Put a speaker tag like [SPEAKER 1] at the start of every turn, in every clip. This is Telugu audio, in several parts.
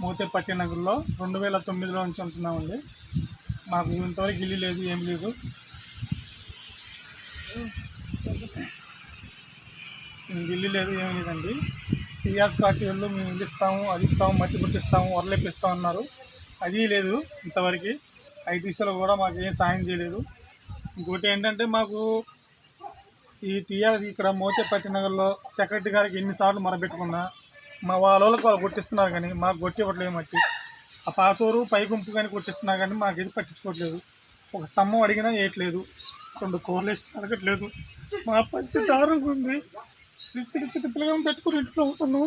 [SPEAKER 1] మూతేపట్టి నగర్లో రెండు వేల తొమ్మిదిలో నుంచి ఉంటున్నామండి. మాకు ఇంతవరకు ఇల్లు లేదు ఏం లేదు. ఇల్లు లేదు ఏం లేదండి. టీఆర్ఎస్ పార్టీ వాళ్ళు మేము ఇల్లు ఇస్తాము అది ఇస్తాము మట్టి పుట్టిస్తాము వరలేపిస్తాం అన్నారు. అది లేదు ఇంతవరకు. ఐదు దిశలో కూడా మాకు ఏం సాయం చేయలేదు. ఇంకోటి ఏంటంటే మాకు ఈ టీఆర్ ఇక్కడ మోతేపట్టి నగర్లో సెక్రటరీ గారికి ఎన్నిసార్లు మొరబెట్టుకున్నా మా వాళ్ళకి వాళ్ళు కొట్టిస్తున్నారు కానీ మాకు కొట్టివ్వట్లేదు మట్టి. ఆ పాతూరు పై గుంపు కానీ కొట్టిస్తున్నారు కానీ మాకు ఇది పట్టించుకోవట్లేదు. ఒక స్తంభం అడిగినా వేయట్లేదు రెండు కూరలు వేసి అడగట్లేదు మా పరిస్థితి దారుణంగా ఉంది. చిన్న చిన్న పిల్లగా పెట్టుకుని ఇంట్లో ఉంటున్నాం.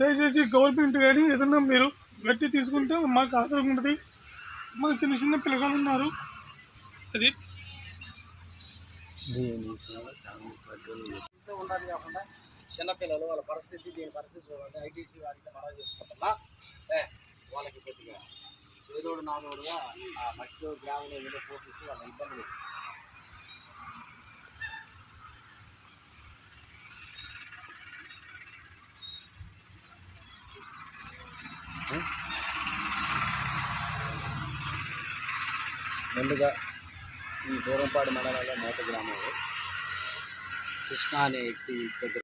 [SPEAKER 1] దయచేసి గవర్నమెంట్ కానీ ఏదన్నా మీరు గట్టి తీసుకుంటే మాకు ఆధారం ఉంటుంది మాకు చిన్న చిన్న పిల్లగాలు ఉన్నారు. అది
[SPEAKER 2] ఉండాలి కాకుండా చిన్నపిల్లలు వాళ్ళ పరిస్థితి దీని పరిస్థితి చూడండి ఐటీసీ వారికి మనం చేసుకుంటున్నా ఏ, వాళ్ళకి కొద్దిగా ఏదోడు నాదోడుగా ఆ మట్టి గ్రామంలో ఏదో పోషించి వాళ్ళ ఇబ్బందులు ముందుగా ఈ దూరంపాడు మండలంలో మూత గ్రామంలో కృష్ణ అనే వ్యక్తి దగ్గర